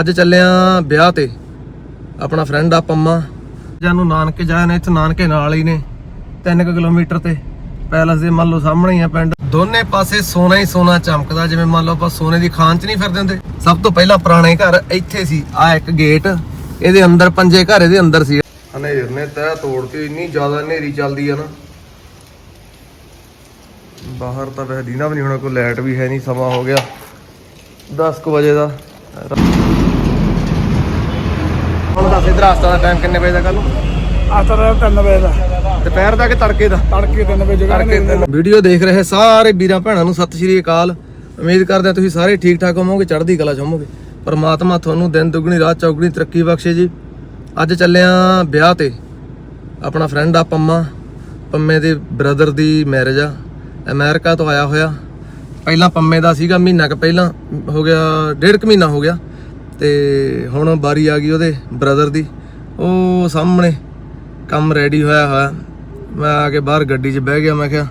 ਅੱਜ ਚੱਲਿਆ ਵਿਆਹ ਤੇ। ਆਪਣਾ ਫਰੈਂਡ ਆ ਪੰਮਾ। ਜਾਨੂੰ ਨਾਨਕੇ ਜਾਏ ਨੇ, ਇੱਥੇ ਨਾਨਕੇ ਨਾਲ ਹੀ ਨੇ 3 ਕਿਲੋਮੀਟਰ ਤੇ। ਪੈਲਸ ਦੇ ਮੰਨ ਲਓ ਸਾਹਮਣੇ ਹੀ ਆ ਪਿੰਡ। ਦੋਨੇ ਪਾਸੇ ਸੋਨਾ ਹੀ ਸੋਨਾ ਚਮਕਦਾ, ਜਿਵੇਂ ਮੰਨ ਲਓ ਆਪਾਂ ਸੋਨੇ ਦੀ ਖਾਨ 'ਚ ਨਹੀਂ ਫਿਰਦੇ ਹੁੰਦੇ। ਸਭ ਤੋਂ ਪਹਿਲਾਂ ਪੁਰਾਣੇ ਘਰ ਇੱਥੇ ਸੀ, ਆ ਇੱਕ ਗੇਟ ਇਹਦੇ ਅੰਦਰ ਪੰਜੇ ਘਰ, ਇਹਦੇ ਅੰਦਰ ਸੀ। ਹਨੇਰ ਨੇ ਤੈ ਤੋੜ ਕੇ ਇੰਨੀ ਜ਼ਿਆਦਾ ਹਨੇਰੀ ਚੱਲਦੀ ਆ ਨਾ। ਬਾਹਰ ਤਾਂ ਵੈਸੇ ਵੀ ਨਹੀਂ ਹੋਣਾ, ਕੋਈ ਲਾਈਟ ਵੀ ਹੈ ਨਹੀਂ, ਸਮਾਂ ਹੋ ਗਿਆ। 10 ਕੁ ਵਜੇ ਦਾ। ਇਧਰ ਹਸਤਾ ਦਾ ਟਾਈਮ ਕਿੰਨੇ ਵਜੇ ਦਾ ਕੱਲ ਨੂੰ ਆਤਰ 3 ਵਜੇ ਦਾ। ਦੁਪਹਿਰ ਦਾ ਕਿ ਤੜਕੇ ਦਾ? ਤੜਕੇ 3 ਵਜੇ ਜਗ੍ਹਾ ਵੀਡੀਓ ਦੇਖ ਰਹੇ ਸਾਰੇ ਵੀਰਾਂ ਭੈਣਾਂ ਨੂੰ ਸਤਿ ਸ਼੍ਰੀ ਅਕਾਲ। ਉਮੀਦ ਕਰਦੇ ਹਾਂ ਤੁਸੀਂ ਸਾਰੇ ਠੀਕ ਠਾਕ ਹੋਵੋਗੇ ਚੜ੍ਹਦੀ ਕਲਾ ਚ ਹੋਵੋਗੇ। ਪਰਮਾਤਮਾ ਤੁਹਾਨੂੰ ਦਿਨ ਦੁੱਗਣੀ ਰਾਤ ਚੌਗਣੀ ਤਰੱਕੀ ਬਖਸ਼ੇ ਜੀ। ਅੱਜ ਚੱਲਿਆ ਵਿਆਹ ਤੇ। ਆਪਣਾ ਫਰੈਂਡ ਆ ਪੰਮਾ। ਪੰਮੇ ਦੇ ਬ੍ਰਦਰ ਦੀ ਮੈਰਿਜ ਆ। ਅਮਰੀਕਾ ਤੋਂ ਆਇਆ ਹੋਇਆ। ਪਹਿਲਾਂ ਪੰਮੇ ਦਾ ਸੀਗਾ ਮਹੀਨਾ ਕੁ ਪਹਿਲਾਂ ਹੋ ਗਿਆ ਡੇਢ ਕੁ ਮਹੀਨਾ ਹੋ ਗਿਆ। ਤੇ ਹੁਣ ਬਾਰੀ ਆ ਗਈ ਉਹਦੇ ਬ੍ਰਦਰ ਦੀ। ਉਹ ਸਾਹਮਣੇ ਕੰਮ ਰੈਡੀ ਹੋਇਆ ਹੋਇਆ। ਮੈਂ ਆ ਕੇ ਬਾਹਰ ਗੱਡੀ 'ਚ ਬਹਿ ਗਿਆ, ਮੈਂ ਕਿਹਾ,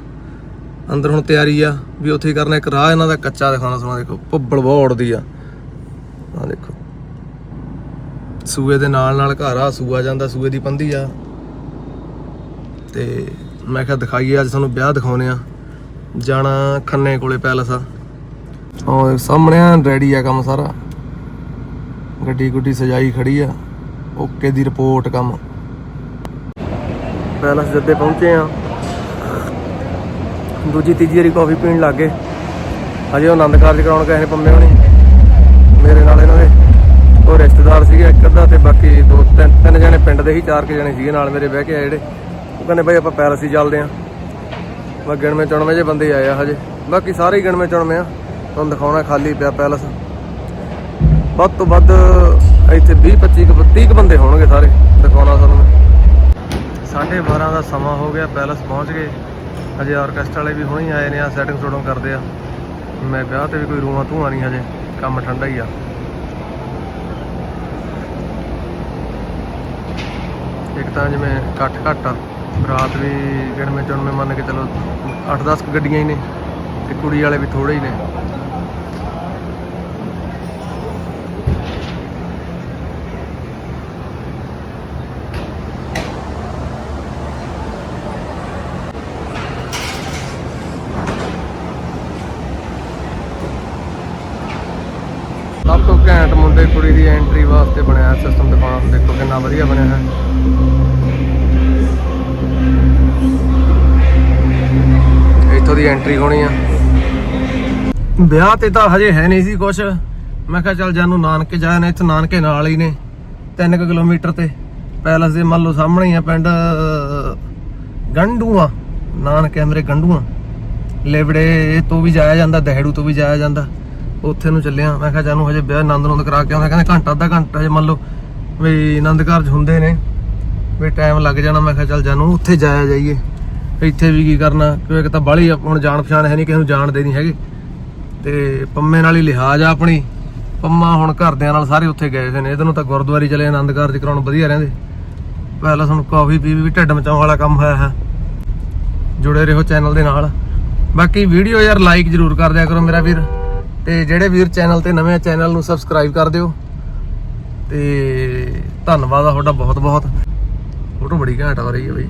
ਅੰਦਰ ਹੁਣ ਤਿਆਰੀ ਆ ਵੀ ਉੱਥੇ ਕਰਨਾ ਇੱਕ ਰਾਹ ਇਹਨਾਂ ਦਾ ਕੱਚਾ ਦਿਖਾਉਣਾ ਸੁਣਾ ਦੇਖੋ, ਭੁੱਬੜ ਬਹੁਤ ਉੜਦੀ ਆ। ਆ ਦੇਖੋ। ਸੂਏ ਦੇ ਨਾਲ ਨਾਲ ਘਰ ਆ, ਸੂਆ ਜਾਂਦਾ, ਸੂਏ ਦੀ ਪੰਦੀ ਆ। ਤੇ ਮੈਂ ਕਿਹਾ, ਦਿਖਾਈਏ, ਅੱਜ ਤੁਹਾਨੂੰ ਵਿਆਹ ਦਿਖਾਉਨੇ ਆ। ਜਾਣਾ ਖੰਨੇ ਕੋਲੇ ਪੈਲਸ ਆ। ਉਹ ਸਾਹਮਣੇ ਆ ਰੈਡੀ ਆ ਕੰਮ ਸਾਰਾ। ਗੱਡੀ ਗੁੱਡੀ ਸਜਾਈ ਖੜੀ ਆ। ਓਕੇ ਦੀ ਰਿਪੋਰਟ ਕੰਮ। ਪੈਲਸ ਜੱਦੇ ਪਹੁੰਚੇ ਆ। ਦੂਜੀ, ਤੀਜੀ ਵਾਰੀ ਕਾਫੀ ਪੀਣ ਲੱਗ ਗਏ। ਅਜੇ ਉਹ ਆਨੰਦ ਕਾਰਜ ਕਰਾਉਣ ਗਏ ਨੇ ਪੰਮੇ ਹੋਣੀ। ਮੇਰੇ ਨਾਲ ਇਹਨਾਂ ਦੇ ਉਹ ਰਿਸ਼ਤੇਦਾਰ ਸੀਗੇ ਇੱਕ ਅੱਧਾ ਤੇ ਬਾਕੀ ਦੋ, ਤਿੰਨ ਤਿੰਨ ਜਣੇ ਪਿੰਡ ਦੇ ਹੀ, ਚਾਰ ਕੁ ਜਣੇ ਸੀਗੇ ਨਾਲ ਮੇਰੇ ਬਹਿ ਕੇ ਆਏ ਜਿਹੜੇ। ਉਹ ਕਹਿੰਦੇ ਬਈ ਆਪਾਂ ਪੈਲਸ ਹੀ ਚੱਲਦੇ ਆਂ। ਮੈਂ ਗਿਣਵੇਂ ਚੁਣਵੇਂ ਜੇ ਬੰਦੇ ਆਏ ਆ ਹਜੇ। ਬਾਕੀ ਸਾਰੇ ਹੀ ਗਿਣਵੇਂ ਚੁਣਵੇਂ ਆ। ਤੁਹਾਨੂੰ ਦਿਖਾਉਣਾ ਖਾਲੀ ਪਿਆ ਪੈਲਸ। ਵੱਧ ਤੋਂ ਵੱਧ ਇੱਥੇ 20 25 ਕੁ 30 ਕੁ ਬੰਦੇ ਹੋਣਗੇ ਸਾਰੇ ਦਿਖਾਉਣਾ ਤੁਹਾਨੂੰ ਸਾਢੇ 12 ਦਾ ਸਮਾਂ ਹੋ ਗਿਆ, ਪੈਲਸ ਪਹੁੰਚ ਗਏ। ਹਜੇ ਆਰਕੈਸਟਰਾ ਵਾਲੇ ਵੀ ਹੁਣੇ ਆਏ ਨੇ ਆ ਸੈਟਿੰਗ ਸ਼ੂਟਿੰਗ ਕਰਦੇ ਆ। ਮੈਂ ਵਿਆਹ ਤੇ ਵੀ ਕੋਈ ਰੂਹਾਂ ਧੂਆਂ ਨਹੀਂ ਹਜੇ, ਕੰਮ ਠੰਡਾ ਹੀ ਆ। ਇੱਕ ਤਾਂ ਜਿਵੇਂ ਇਕੱਠ ਘੱਟ ਆ, ਰਾਤ ਵੀ ਗਿਣਵੇਂ ਚੁਣਵੇਂ ਮੰਨ ਕੇ ਚਲੋ 8-10 ਗੱਡੀਆਂ ਹੀ ਨੇ, ਤੇ ਕੁੜੀ ਵਾਲੇ ਵੀ ਥੋੜੇ ਹੀ ਨੇ ਸਭ ਤੋਂ ਘੈਂਟ ਮੁੰਡੇ ਕੁੜੀ ਦੀ ਐਂਟਰੀ ਵਾਸਤੇ ਬਣਿਆ ਸਿਸਟਮ ਦਿਖਾਉਣਾ, ਦੇਖੋ ਕਿੰਨਾ ਵਧੀਆ ਬਣਿਆ ਹੈ। ਇੱਥੋਂ ਦੀ ਐਂਟਰੀ ਹੋਣੀ ਆ। ਵਿਆਹ ਤੇ ਤਾਂ ਹਜੇ ਹੈ ਨਹੀਂ ਸੀ ਕੁਛ। ਮੈਂ ਕਿਹਾ ਚੱਲ ਜਾਨੂੰ ਨਾਨਕੇ ਜਾਏ ਇੱਥੇ ਨਾਨਕੇ ਨਾਲ ਹੀ ਨੇ 3 ਕਿਲੋਮੀਟਰ ਤੇ। ਪੈਲਸ ਦੇ ਮੰਨ ਲਓ ਸਾਹਮਣੇ ਹੀ ਆ ਪਿੰਡ, ਗੰਡੂਆ, ਨਾਨਕੇ ਮੇਰੇ ਗੰਡੂਆ। ਲੇਵੜੇ ਤੋਂ ਵੀ ਜਾਇਆ ਜਾਂਦਾ, ਦਹਿੜੂ ਤੋਂ ਵੀ ਜਾਇਆ ਜਾਂਦਾ। ਉੱਥੇ ਨੂੰ ਚੱਲਿਆ। ਮੈਂ ਕਿਹਾ ਜਾਨੂੰ ਹਜੇ ਵਿਆਹ ਆਨੰਦ ਨੂੰ ਕਰਾ ਕੇ ਆਉਂਦਾ। ਕਹਿੰਦੇ, ਘੰਟਾ, ਅੱਧਾ ਘੰਟਾ ਜੇ ਮੰਨ ਲਓ ਵੀ ਆਨੰਦ ਕਾਰਜ ਹੁੰਦੇ ਨੇ, ਵੀ ਟਾਈਮ ਲੱਗ ਜਾਣਾ। ਮੈਂ ਕਿਹਾ, ਚੱਲ ਜਾਨੂੰ, ਉੱਥੇ ਜਾਇਆ ਜਾਈਏ। ਇੱਥੇ ਵੀ ਕੀ ਕਰਨਾ? ਕਿਉਂਕਿ ਤਾਂ ਬਾਹਲੀ ਹੁਣ ਜਾਣ ਪਛਾਣ ਹੈ ਨਹੀਂ ਕਿਸੇ ਨੂੰ ਜਾਣਦੇ ਨਹੀਂ ਹੈਗੇ। ਤੇ ਪੰਮੇ ਨਾਲ ਹੀ ਲਿਹਾਜ਼ ਆ ਆਪਣੀ। ਪੰਮਾ ਹੁਣ ਘਰਦਿਆਂ ਨਾਲ ਸਾਰੇ ਉੱਥੇ ਗਏ ਹੋਏ ਨੇ। ਇਹਦੋਂ ਤਾਂ ਗੁਰਦੁਆਰੇ ਚਲੇ ਆਨੰਦ ਕਾਰਜ ਕਰਾਉਣ ਵਧੀਆ ਰਹਿੰਦੇ। ਪਹਿਲਾਂ ਸਾਨੂੰ ਕਾਫੀ ਪੀ ਵੀ ਢਿੱਡ ਮਚਾਉਣ ਵਾਲਾ ਕੰਮ ਹੋਇਆ ਹੈ। ਜੁੜੇ ਰਹੋ ਚੈਨਲ ਦੇ ਨਾਲ। ਬਾਕੀ ਵੀਡੀਓ ਯਾਰ ਲਾਈਕ ਜਰੂਰ ਕਰ ਦਿਆ ਕਰੋ ਮੇਰਾ ਵੀਰ। ਤੇ ਜਿਹੜੇ ਵੀਰ ਚੈਨਲ ਤੇ ਨਵੇਂ ਆ, ਚੈਨਲ ਨੂੰ ਸਬਸਕ੍ਰਾਈਬ ਕਰ ਦਿਓ। ਤੇ ਧੰਨਵਾਦ ਆ ਤੁਹਾਡਾ ਬਹੁਤ ਬਹੁਤ। ਫੋਟੋ ਬੜੀ ਘੈਂਟ ਆ ਰਹੀ ਹੈ ਬਈ।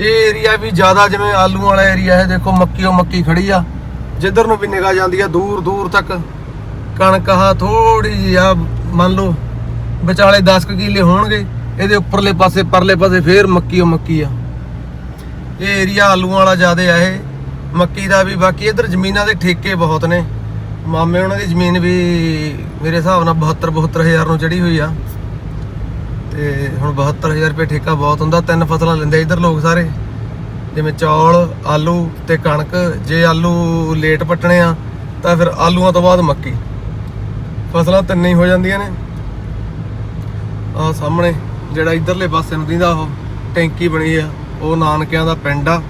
ਇਹ ਏਰੀਆ ਵੀ ਜ਼ਿਆਦਾ ਜਿਵੇਂ ਆਲੂ ਵਾਲਾ ਏਰੀਆ ਹੈ, ਦੇਖੋ ਮੱਕੀ ਉਹ ਮੱਕੀ ਖੜੀ ਆ। ਜਿੱਧਰ ਨੂੰ ਵੀ ਨਿਗਾਹ ਜਾਂਦੀ ਆ, ਦੂਰ ਦੂਰ ਤੱਕ। ਕਣਕ ਆ ਥੋੜੀ ਜਿਹੀ ਆ, ਮੰਨ ਲਓ ਵਿਚਾਲੇ 10 ਕੁ ਕਿੱਲੇ ਹੋਣਗੇ, ਇਹਦੇ ਉੱਪਰਲੇ ਪਾਸੇ, ਪਰਲੇ ਪਾਸੇ ਫੇਰ ਮੱਕੀਓ ਮੱਕੀ ਆ। ਇਹ ਏਰੀਆ ਆਲੂਆਂ ਵਾਲਾ ਜ਼ਿਆਦਾ ਆ ਇਹ। ਮੱਕੀ ਦਾ ਵੀ, ਬਾਕੀ ਇਧਰ ਜ਼ਮੀਨਾਂ ਦੇ ਠੇਕੇ ਬਹੁਤ ਨੇ। ਮਾਮੇ ਉਹਨਾਂ ਦੀ ਜ਼ਮੀਨ ਵੀ ਮੇਰੇ ਹਿਸਾਬ ਨਾਲ 72 72000 ਨੂੰ ਚੜੀ ਹੋਈ ਆ। ਤੇ ਹੁਣ 72000 ਰੁਪਏ ਠੇਕਾ ਬਹੁਤ ਹੁੰਦਾ, ਤਿੰਨ ਫਸਲਾਂ ਲੈਂਦੇ ਇਧਰ ਲੋਕ ਸਾਰੇ। ਜਿਵੇਂ ਚੌਲ, ਆਲੂ ਤੇ ਕਣਕ, ਜੇ ਆਲੂ ਲੇਟ ਪੱਟਣੇ ਆ, ਤਾਂ ਫਿਰ ਆਲੂਆਂ ਤੋਂ ਬਾਅਦ ਮੱਕੀ। ਫਸਲਾਂ ਤਿੰਨੇ ਹੀ ਹੋ ਜਾਂਦੀਆਂ ਨੇ। ਆ ਸਾਹਮਣੇ ਜਿਹੜਾ ਇਧਰਲੇ ਪਾਸੇ ਨੂੰ ਦਿੰਦਾ ਉਹ, ਟੈਂਕੀ ਬਣੀ ਆ, ਉਹ ਨਾਨਕਿਆਂ ਦਾ ਪਿੰਡ ਆ।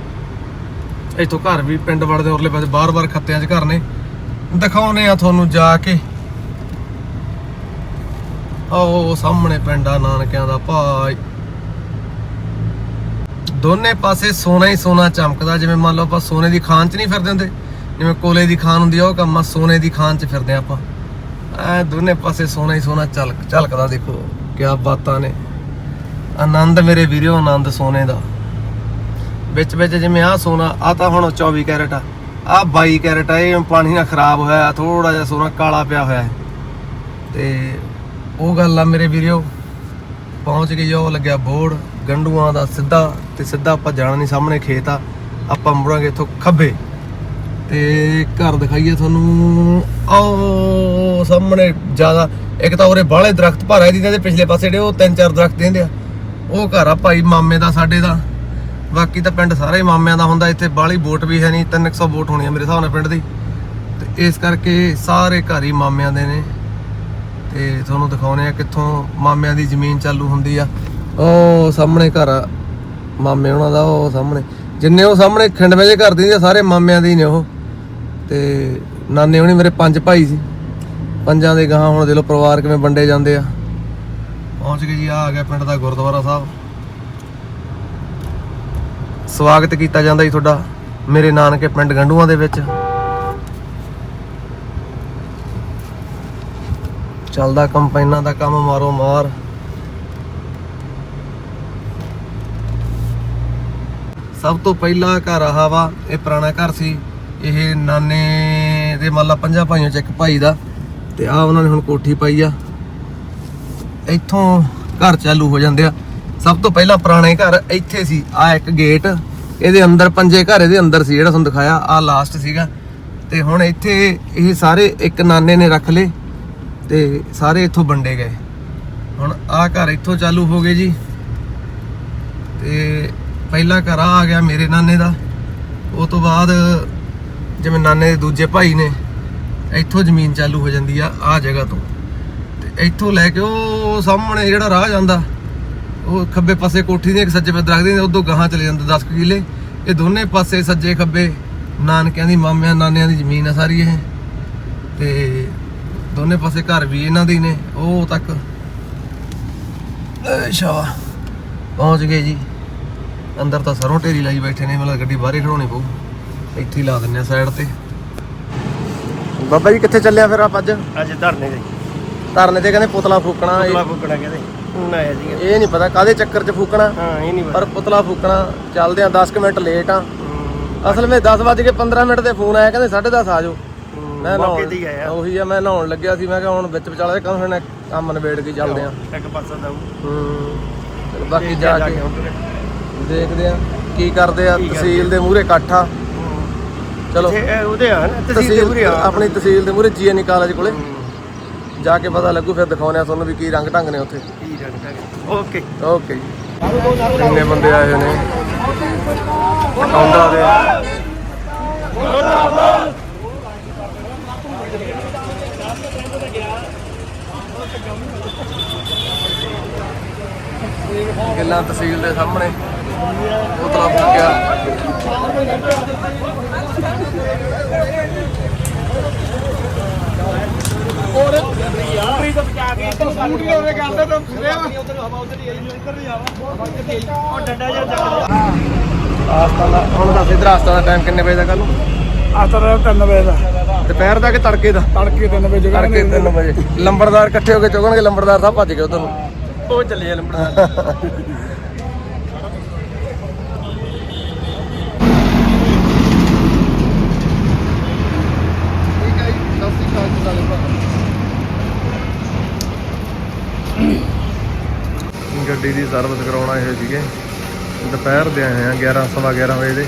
ਇੱਥੋਂ ਘਰ ਵੀ ਪਿੰਡ ਵੜਦੇ ਉਰਲੇ ਪਾਸੇ ਬਾਰ-ਬਾਰ ਖੱਤਿਆਂ 'ਚ ਘਰ ਨੇ। ਦਿਖਾਉਨੇ ਆ ਤੁਹਾਨੂੰ ਜਾ ਕੇ। ਆਓ ਸਾਹਮਣੇ ਪਿੰਡ ਆ, ਨਾਨਕਿਆਂ ਦਾ ਭਾਈ ਦੋਨੇ ਪਾਸੇ ਸੋਨਾ ਹੀ ਸੋਨਾ ਚਮਕਦਾ। ਜਿਵੇਂ ਮੰਨ ਲਓ ਆਪਾਂ ਸੋਨੇ ਦੀ ਖਾਨ 'ਚ ਨਹੀਂ ਫਿਰਦੇ ਹੁੰਦੇ, ਜਿਵੇਂ ਕੋਲੇ ਦੀ ਖਾਨ ਹੁੰਦੀ ਆ, ਉਹ ਕੰਮ ਆ ਸੋਨੇ ਦੀ ਖਾਨ 'ਚ ਫਿਰਦੇ ਆ ਆਪਾਂ। ਐ ਦੋਨੇ ਪਾਸੇ ਸੋਨਾ ਹੀ ਸੋਨਾ ਝਲਕ, ਝਲਕਦਾ ਦੇਖੋ, ਕਿਆ ਬਾਤਾਂ ਨੇ। ਆਨੰਦ ਮੇਰੇ ਵੀਰੋ ਆਨੰਦ ਸੋਨੇ ਦਾ। ਵਿੱਚ ਵਿੱਚ ਜਿਵੇਂ ਆ ਸੋਨਾ ਆ ਤਾਂ ਹੁਣ 24 ਕੈਰਟ ਆ। ਆ 22 ਕੈਰਟ ਆ, ਇਹ ਪਾਣੀ ਨਾਲ ਖਰਾਬ ਹੋਇਆ ਥੋੜਾ ਜਿਹਾ ਸੋਨਾ ਕਾਲਾ ਪਿਆ ਹੋਇਆ ਹੈ। ਤੇ ਉਹ ਗੱਲ ਆ ਮੇਰੇ ਵੀਰਿਓ, ਪਹੁੰਚ ਗਈ ਉਹ ਲੱਗਿਆ ਬੋਰਡ ਗੰਡੂਆਂ ਦਾ ਸਿੱਧਾ ਤੇ ਸਿੱਧਾ ਆਪਾਂ ਜਾਣਾ ਨਹੀਂ ਸਾਹਮਣੇ ਖੇਤ ਆ, ਆਪਾਂ ਮੁੜਾਂਗੇ ਇੱਥੋਂ ਖੱਬੇ। ਤੇ ਘਰ ਦਿਖਾਈਏ ਤੁਹਾਨੂੰ, ਆਓ ਸਾਹਮਣੇ ਜ਼ਿਆਦਾ, ਇੱਕ ਤਾਂ ਉਰੇ ਬਾਹਲੇ ਦਰਖਤ ਭਾਰਾ ਦੀ ਤੇ ਪਿਛਲੇ ਪਾਸੇ ਜਿਹੜੇ ਉਹ ਤਿੰਨ ਚਾਰ ਦਰਖਤ ਦਿੰਦੇ ਆ। ਉਹ ਘਰ ਆ ਭਾਈ, ਮਾਮੇ ਦਾ, ਸਾਡੇ ਦਾ। ਬਾਕੀ ਤਾਂ ਪਿੰਡ ਸਾਰਾ ਹੀ ਮਾਮਿਆਂ ਦਾ ਹੁੰਦਾ, ਇੱਥੇ ਬਾਹਲੀ ਵੋਟ ਵੀ ਹੈ ਨਹੀਂ 300 ਵੋਟ ਹੋਣੀ ਹੈ ਮੇਰੇ ਹਿਸਾਬ ਨਾਲ ਪਿੰਡ ਦੀ। ਤੇ ਇਸ ਕਰਕੇ ਸਾਰੇ ਘਰ ਹੀ ਮਾਮਿਆਂ ਦੇ ਨੇ। ਤੇ ਤੁਹਾਨੂੰ ਦਿਖਾਉਣੇ ਆ ਕਿੱਥੋਂ ਮਾਮਿਆਂ ਦੀ ਜ਼ਮੀਨ ਚਾਲੂ ਹੁੰਦੀ ਆ। ਉਹ ਸਾਹਮਣੇ ਘਰ ਆ, ਮਾਮੇ ਉਹਨਾਂ ਦਾ, ਉਹ ਸਾਹਮਣੇ। ਜਿੰਨੇ ਉਹ ਸਾਹਮਣੇ ਖਿੰਡਵੇਂ ਜੇ ਘਰ ਦੀ ਸਾਰੇ ਮਾਮਿਆਂ ਦੇ ਨੇ ਉਹ। ਤੇ ਨਾਨੇ ਹੋਣੀ ਮੇਰੇ ਪੰਜ ਭਾਈ ਸੀ। ਪੰਜਾਂ ਦੇ ਗਾਹਾਂ ਹੁਣ ਦੇ ਲੋ ਪਰਿਵਾਰ ਕਿਵੇਂ ਵੰਡੇ ਜਾਂਦੇ ਆ। ਪਹੁੰਚ ਗਏ ਜੀ, ਆ ਆ ਗਿਆ ਪਿੰਡ ਦਾ ਗੁਰਦੁਆਰਾ ਸਾਹਿਬ। ਸਵਾਗਤ ਕੀਤਾ ਜਾਂਦਾ ਜੀ ਤੁਹਾਡਾ ਮੇਰੇ ਨਾਨਕੇ ਪਿੰਡ ਗੰਡੂਆਂ ਦੇ ਵਿੱਚ। ਚੱਲਦਾ ਕੰਪਾਈਨਾਂ ਦਾ ਕੰਮ ਮਾਰੋ ਮਾਰ। ਸਭ ਤੋਂ ਪਹਿਲਾ ਘਰ ਆਹ ਵਾ, ਇਹ ਪੁਰਾਣਾ ਘਰ ਸੀ। ਇਹ ਨਾਨੇ ਦੇ ਮੰਨ ਲਾ ਪੰਜਾਂ ਭਾਈਆਂ ਚ ਇੱਕ ਭਾਈ ਦਾ, ਤੇ ਆ ਉਹਨਾਂ ਨੇ ਹੁਣ ਕੋਠੀ ਪਾਈ ਆ। ਇੱਥੋਂ ਘਰ ਚਾਲੂ ਹੋ ਜਾਂਦੇ ਆ। ਸਭ ਤੋਂ ਪਹਿਲਾਂ ਪੁਰਾਣੇ ਘਰ ਇੱਥੇ ਸੀ, ਆ ਇੱਕ ਗੇਟ ਇਹਦੇ ਅੰਦਰ ਪੰਜੇ ਘਰ ਇਹਦੇ ਅੰਦਰ ਸੀ, ਜਿਹੜਾ ਤੁਹਾਨੂੰ ਦਿਖਾਇਆ, ਆ ਲਾਸਟ ਸੀਗਾ। ਤੇ ਹੁਣ ਇੱਥੇ ਇਹ ਸਾਰੇ ਇੱਕ ਨਾਨੇ ਨੇ ਰੱਖ ਲਏ ਤੇ ਸਾਰੇ ਇੱਥੋਂ ਵੰਡੇ ਗਏ। ਹੁਣ ਆ ਘਰ ਇੱਥੋਂ ਚਾਲੂ ਹੋ ਗਏ ਜੀ। ਤੇ ਪਹਿਲਾ ਘਰ ਆ ਆ ਗਿਆ ਮੇਰੇ ਨਾਨੇ ਦਾ। ਉਹ ਤੋਂ ਬਾਅਦ ਜਿਵੇਂ ਨਾਨੇ ਦੇ ਦੂਜੇ ਭਾਈ ਨੇ, ਇੱਥੋਂ ਜ਼ਮੀਨ ਚਾਲੂ ਹੋ ਜਾਂਦੀ ਆ ਆ ਜਗ੍ਹਾ ਤੋਂ। ਤੇ ਇੱਥੋਂ ਲੈ ਕੇ ਉਹ ਸਾਹਮਣੇ ਜਿਹੜਾ ਰਾਹ ਜਾਂਦਾ ਉਹ ਖੱਬੇ ਪਾਸੇ ਕੋਠੀ ਦੇ ਇੱਕ ਸੱਜੇ ਪਾਸੇ ਦਰਖਤ ਦੇ ਉਦੋਂ ਗਾਹਾਂ ਚਲੇ ਜਾਂਦੇ 10 ਕੁ ਕਿੱਲੇ। ਇਹ ਦੋਨੇ ਪਾਸੇ ਸੱਜੇ ਖੱਬੇ ਨਾਨਕਿਆਂ ਦੀ ਮਾਮਿਆਂ ਨਾਨਿਆਂ ਦੀ ਜ਼ਮੀਨ ਆ ਸਾਰੀ ਇਹ। ਤੇ ਦੋਨੇ ਪਾਸੇ ਘਰ ਵੀ ਇਹਨਾਂ ਦੇ ਨੇ। ਉਹ ਤੱਕ ਅੱਛਾ ਪਹੁੰਚ ਗਏ ਜੀ। ਅੰਦਰ ਤਾਂ ਸਰੋਂ ਢੇਰੀ ਲਾਈ ਬੈਠੇ ਨੇ ਮਤਲਬ ਗੱਡੀ ਬਾਹਰੇ ਖੜਾਉਣੀ ਪਊ। ਇੱਥੇ ਹੀ ਲਾ ਦਿੰਨੇ ਆ ਸਾਈਡ ਤੇ। ਬਾਬਾ ਜੀ ਕਿੱਥੇ ਚੱਲਿਆ ਫਿਰ ਆਪ ਅੱਜ? ਅੱਜ ਧਰਨੇ ਦੇ ਧਰਨੇ ਤੇ ਕਹਿੰਦੇ ਪੁਤਲਾ ਫੂਕਣਾ ਇਹ- ਪੁਤਲਾ ਫੁੱਕਣਾ ਕਹਿੰਦੇ। ਹੁਣ ਆਇਆ ਜੀ। ਇਹ ਨਹੀਂ ਪਤਾ ਕਾਦੇ ਚੱਕਰ 'ਚ ਫੂਕਣਾ। ਹਾਂ ਇਹ ਨਹੀਂ ਪਰ ਪੁਤਲਾ ਫੂਕਣਾ ਚੱਲਦੇ ਆ 10 ਕੁ ਮਿੰਟ ਲੇਟ ਆ ਅਸਲ ਵਿੱਚ 10 ਵੱਜ ਕੇ 15 ਮਿੰਟ ਤੇ ਫੋਨ ਆਇਆ ਕਹਿੰਦੇ 10:30 ਆ ਜਾਓ। ਮੈਂ ਮੌਕੇ ਨਹਾਉਣ ਤੇ ਹੀ ਆਇਆ। ਉਹੀ ਆ ਮੈਂ ਨਹਾਉਣ ਲੱਗਿਆ ਸੀ ਮੈਂ ਕਿਹਾ ਹੁਣ ਵਿੱਚ ਵਿਚਾਲੇ ਕੰਮ ਹੁਣ ਕੰਮ ਨਿਬੇੜ ਕੇ ਚੱਲਦੇ ਆ ਇੱਕ ਪਾਸਾ ਦਊ। ਹੂੰ। ਚਲੋ ਬਾਕੀ ਜਾ ਕੇ ਦੇਖਦੇ ਆ ਕੀ ਕਰਦੇ ਆ। ਤਹਿਸੀਲ ਦੇ ਮੂਹਰੇ ਇਕੱਠਾ ਚਲੋ। ਉਹਦੇ ਆ ਨਾ ਤਹਿਸੀਲ ਦੇ ਆ। ਆਪਣੀ ਤਹਿਸੀਲ ਦੇ ਮੂਹਰੇ ਜੀਐਨਈ ਕਾਲਜ ਕੋਲੇ। ਜਾ ਕੇ ਪਤਾ ਲੱਗੂ ਫਿਰ ਦਿਖਾਉਣੇ ਆ ਤੁਹਾਨੂੰ ਵੀ ਕੀ ਰੰਗ ਢੰਗ ਨੇ ਉੱਥੇ। ਕੀ ਰੰਗ ਦਾ ਓਕੇ ਓਕੇ ਜੀ। ਕਿੰਨੇ ਬੰਦੇ ਆਏ ਹੋਏ ਨੇ? ਕੌਂਦਾ ਦੇ ਗਿੱਲਾਂ ਤਹਿਸੀਲ ਦੇ ਸਾਹਮਣੇ। ਉਤਲਾ ਫੁੱਕਿਆ ਉਹ ਡੰਡਾ ਜਿਹਾ ਚੱਕ ਆਸਤਾ ਦਾ ਹੁਣ ਦੱਸ ਇਧਰ ਆਸਤਾ ਦਾ ਟਾਈਮ ਕਿੰਨੇ ਵਜੇ ਦਾ ਕੱਲ ਆਤਰ 3 ਵਜੇ। ਦਾ ਦੁਪਹਿਰ ਦਾ ਕਿ ਤੜਕੇ ਦਾ ਤੜਕੇ 3 ਵਜੇ। ਜਗ੍ਹਾ ਤੜਕੇ 3 ਵਜੇ ਲੰਬੜਦਾਰ ਇਕੱਠੇ ਹੋ ਕੇ ਚੁਗਣਗੇ ਲੰਬੜਦਾਰ ਸਾਹਿਬ ਭੱਜ ਗਏ ਉਧਰ ਨੂੰ। ਉਹ ਚੱਲੇ ਲੰਬੜਾ ਠੀਕ ਹੈ ਜੀ ਸਤਿ ਸ਼੍ਰੀ ਅਕਾਲ ਜੀ ਸਾਰੇ ਗੱਡੀ ਦੀ ਸਰਵਿਸ ਕਰਾਉਣ ਆਏ ਹੋਏ ਸੀਗੇ। ਦੁਪਹਿਰ ਦੇ ਆਏ ਆ 11 ਸਵਾ 11 ਵਜੇ ਦੇ।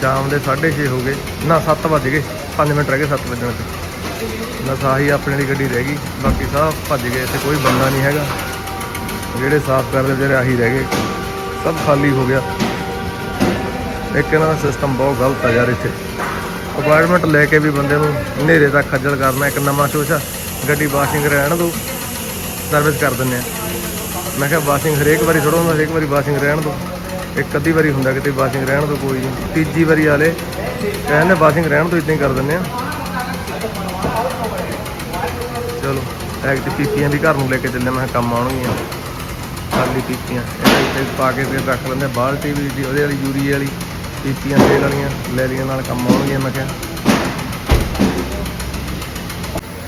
ਸ਼ਾਮ ਦੇ 6:30 ਹੋ ਗਏ। ਨਾ 7 ਵੱਜ ਗਏ। 5 ਮਿੰਟ ਰਹਿ ਗਏ 7 ਵਜਣ ਤੇ। ਬਸ ਆਹੀ ਆਪਣੇ ਦੀ ਗੱਡੀ ਰਹਿ ਗਈ। ਬਾਕੀ ਸਭ ਭੱਜ ਗਏ। ਇੱਥੇ ਕੋਈ ਬੰਦਾ ਨਹੀਂ ਹੈਗਾ। ਜਿਹੜੇ ਸਾਫ਼ ਕਰਦੇ ਜਿਹੜੇ ਆਹੀ ਰਹਿ ਗਏ। ਸਭ ਖਾਲੀ ਹੋ ਗਿਆ। ਇੱਕ ਇਹਨਾਂ ਦਾ ਸਿਸਟਮ ਬਹੁਤ ਗਲਤ ਆ ਯਾਰ ਇੱਥੇ। ਅਪਾਰਟਮੈਂਟ ਲੈ ਕੇ ਵੀ ਬੰਦੇ ਨੂੰ ਹਨੇਰੇ ਤੱਕ ਖੱਜਲ ਕਰਨਾ ਇੱਕ ਨਵਾਂ ਸੋਚਾ। ਗੱਡੀ ਵਾਸ਼ਿੰਗ ਰਹਿਣ ਦੋ ਸਰਵਿਸ ਕਰ ਦਿੰਨੇ ਆ। ਮੈਂ ਕਿਹਾ ਵਾਸ਼ਿੰਗ ਹਰੇਕ ਵਾਰੀ ਥੋੜਾ ਹੁੰਦਾ, ਹਰੇਕ ਵਾਰੀ ਵਾਸ਼ਿੰਗ ਰਹਿਣ ਦੋ ਇੱਕ ਅੱਧੀ ਵਾਰੀ ਹੁੰਦਾ ਕਿਤੇ ਵਾਸ਼ਿੰਗ ਰਹਿਣ ਤੋਂ ਕੋਈ ਨਹੀਂ। ਤੀਜੀ ਵਾਰੀ ਆਲੇ ਕਹਿੰਦੇ ਵਾਸ਼ਿੰਗ ਰਹਿਣ ਤੋਂ ਇਦਾਂ ਹੀ ਕਰ ਦਿੰਨੇ ਆ। ਚਲੋ ਐਗ ਤੇ ਪੀਪੀਆਂ ਵੀ ਘਰ ਨੂੰ ਲੈ ਕੇ ਚੱਲੇ, ਮੈਂ ਕਿਹਾ ਕੰਮ ਆਉਣਗੀਆਂ। ਖਾਲੀ ਪੀਪੀਆਂ ਇਹਦੇ ਇੱਥੇ ਪਾ ਕੇ ਫਿਰ ਰੱਖ ਲੈਂਦੇ ਬਾਲਟੀ ਵੀ ਉਹਦੇ ਵਾਲੀ ਯੂਰੀ ਵਾਲੀ, ਪੀਪੀਆਂ, ਤੇਲ ਵਾਲੀਆਂ, ਲੈ ਲੀਆਂ ਨਾਲ ਕੰਮ ਆਉਣਗੀਆਂ, ਮੈਂ ਕਿਹਾ।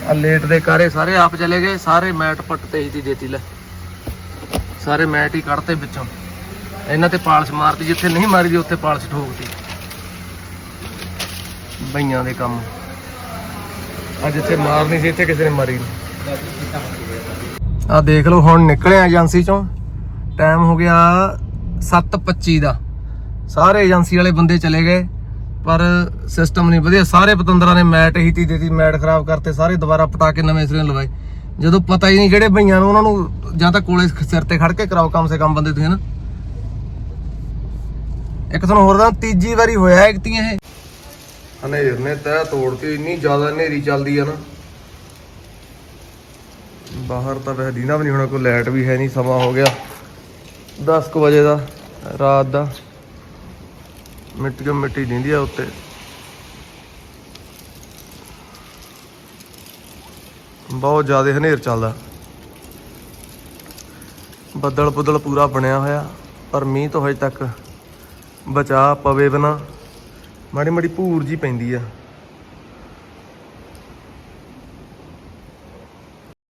ਆ ਲੇਟ ਦੇ ਕਾਰੇ ਸਾਰੇ ਆਪ ਚਲੇ ਗਏ, ਸਾਰੇ ਮੈਟ ਪੱਟ ਤੇ ਹੀ ਦੀ ਦੇਤੀ ਲੈ। ਸਾਰੇ ਮੈਟ ਹੀ ਕੱਢਤੇ ਵਿੱਚੋਂ। ਇਹਨਾਂ ਤੇ ਪਾਲਿਸ਼ ਮਾਰਤੀ, ਜਿੱਥੇ ਨਹੀਂ ਮਾਰੀ ਦੀ ਉੱਥੇ ਪਾਲਿਸ਼ ਠੋਕਤੀ। ਬਈਆਂ ਦੇ ਕੰਮ। ਆ ਜਿੱਥੇ ਮਾਰਨੀ ਸੀ, ਇੱਥੇ ਕਿਸੇ ਨੇ ਮਾਰੀ ਨਹੀਂ। ਆ ਦੇਖ ਲਓ, ਹੁਣ ਨਿਕਲੇ ਏਜੰਸੀ ਚੋਂ। ਟਾਈਮ ਹੋ ਗਿਆ 7:25 ਦਾ। ਸਾਰੇ ਏਜੰਸੀ ਵਾਲੇ ਬੰਦੇ ਚਲੇ ਗਏ। ਪਰ ਸਿਸਟਮ ਨਹੀਂ, ਵਧੀਆ। ਸਾਰੇ ਪਤੰਦਰਾਂ ਨੇ ਮੈਟ ਹੀ ਤੀ ਦੇਤੀ, ਮੈਟ ਖਰਾਬ ਕਰਤੇ, ਸਾਰੇ ਦੁਬਾਰਾ ਪਟਾ ਕੇ ਨਵੇਂ ਸਿਰੇ ਲਵਾਏ। ਜਦੋਂ ਪਤਾ ਹੀ ਨਹੀਂ ਜਿਹੜੇ ਭਈਆਂ ਨੂੰ ਉਹਨਾਂ ਨੂੰ ਜਾਂ ਤਾਂ ਕੋਲੇ ਸਿਰ ਤੇ ਖੜ ਕੇ ਕਰਾਓ ਕਮ, ਸੇ ਕਮ ਬੰਦੇ ਤੁਸੀਂ, ਹਨਾ? ਇੱਕ ਤੁਹਾਨੂੰ ਹੋਰ ਦਾ ਤੀਜੀ ਵਾਰੀ ਹੋਇਆ ਇੱਕ ਤੀ ਇਹ। ਹਨੇਰ ਨੇ ਤੈ ਤੋੜਤੀ ਇੰਨੀ ਜ਼ਿਆਦਾ ਹਨੇਰੀ ਚੱਲਦੀ ਆ ਨਾ। ਬਾਹਰ ਤਾਂ ਵੈਸੇ ਦੀਨਾ ਵੀ ਨਹੀਂ ਹੋਣਾ, ਕੋਈ ਲਾਈਟ ਵੀ ਹੈ ਨਹੀਂ, ਸਮਾਂ ਹੋ ਗਿਆ। 10 ਕੁ ਵਜੇ ਦਾ, ਰਾਤ ਦਾ। ਮਿੱਟੀ ਮਿੱਟੀ ਦਿੰਦੀ ਆ ਉੱਤੇ। ਬਹੁਤ ਜ਼ਿਆਦਾ ਹਨੇਰ ਚੱਲਦਾ। ਬੱਦਲ ਬੁੱਦਲ ਪੂਰਾ ਬਣਿਆ ਹੋਇਆ, ਪਰ ਮੀਂਹ ਤੋਂ ਹਜੇ ਤੱਕ ਬਚਾ ਪਵੇ ਬਣਾ ਮਾੜੀ ਮਾੜੀ ਭੂਰ ਜੀ ਪੈਂਦੀ ਆ।